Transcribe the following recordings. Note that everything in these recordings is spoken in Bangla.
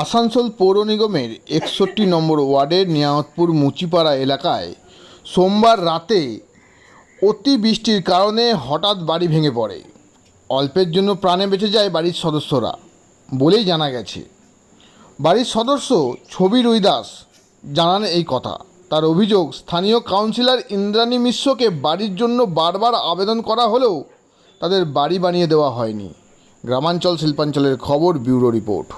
আসানসোল পৌর নিগমের একষট্টি নম্বর ওয়ার্ডের নিয়ামতপুর মুচিপাড়া এলাকায় সোমবার রাতে অতি বৃষ্টির কারণে হঠাৎ বাড়ি ভেঙে পড়ে। অল্পের জন্য প্রাণে বেঁচে যায় বাড়ির সদস্যরা, বলেই জানা গেছে। বাড়ির সদস্য ছবি রুইদাস জানান এই কথা। তার অভিযোগ, স্থানীয় কাউন্সিলর ইন্দ্রাণী মিশ্রকে বাড়ির জন্য বারবার আবেদন করা হলেও তাদের বাড়ি বানিয়ে দেওয়া হয়নি। গ্রামাঞ্চল শিল্পাঞ্চলের খবর ব্যুরো রিপোর্ট।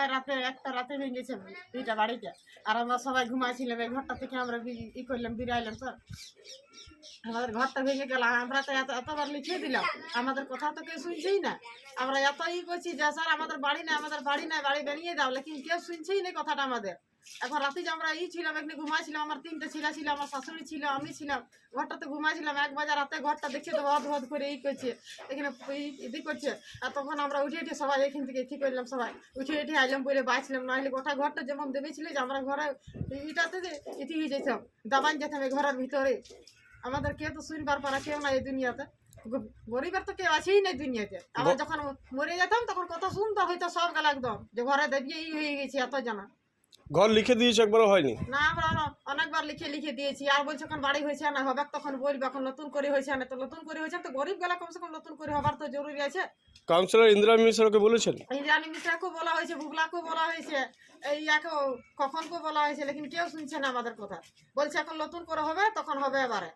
কাল রাতে, একটা রাতে ভেঙেছে দুইটা বাড়িতে। আর আমরা সবাই ঘুমাইছিলাম, এই ঘরটা থেকে আমরা ই করলাম বিরাইলাম স্যার। আমাদের ঘরটা ভেঙে গেল, আমরা তো এত, এতবার লিখে দিলাম। আমাদের কথা তো কেউ শুনছেই না। আমরা এত ই করছি যে, স্যার, আমাদের বাড়ি নাই, আমাদের বাড়ি নাই, বাড়ি বেরিয়ে দাও, লেকিন কেউ শুনছেই না কথাটা আমাদের। এখন রাতে যে আমরা ই ছিলাম এখানে ঘুমাইছিলাম আমার তিনটে ছেলে ছিল আমার শাশুড়ি ছিল আমি ছিলাম। ঘরটাতে ঘুমাইছিলাম এক বাজার রাতে ঘরটা দেখছে তো হদ হদ করে ই করছে। এখানে ই- করছে। আর তখন আমরা উঠে উঠে সবাই এখান থেকে কি করলাম সবাই? উঠে উঠে আইলাম বলে বাঁচলাম না হলে গোটা ঘরটা যেমন দেবেছিল যে আমরা ঘরে ইটাতে যে ইতি হয়ে যেতাম দাবান যেতাম এই ঘরের ভিতরে। আমাদের কেউ তো শুনবার পারা কেউ না এই দুনিয়াতে। গরিবের তো কেউ আছেই না দুনিয়াতে। আমরা যখন মরে যেতাম তখন কথা শুনতে হয়তো সব গেল একদম। যে ঘরে দেবিয়ে ই হয়ে গেছে এত জানা। ঘর লিখে দিয়েছে একবারও হয়নি? না আমরা অনেকবার লিখে লিখে দিয়েছি। আর বলছে এখন বাড়ি হয়েছে না হবে। তখন বলবে এখন নতুন করে হয়েছে না তো নতুন করে হয়েছে তো গরিব গেলা কমসে কম নতুন করে হবার তো জরুরি আছে। কাউন্সিলর ইন্দিরা মিশ্রকে বলেছেন? ইন্দ্রাণী মিশ্রাকেও বলা হয়েছে ভুগলাকেও বলা হয়েছে এই ইয়াকেও কখনকেও বলা হয়েছে লেকিন কেউ শুনছে না আমাদের কথা। বলছে এখন নতুন করে হবে তখন হবে এবারে।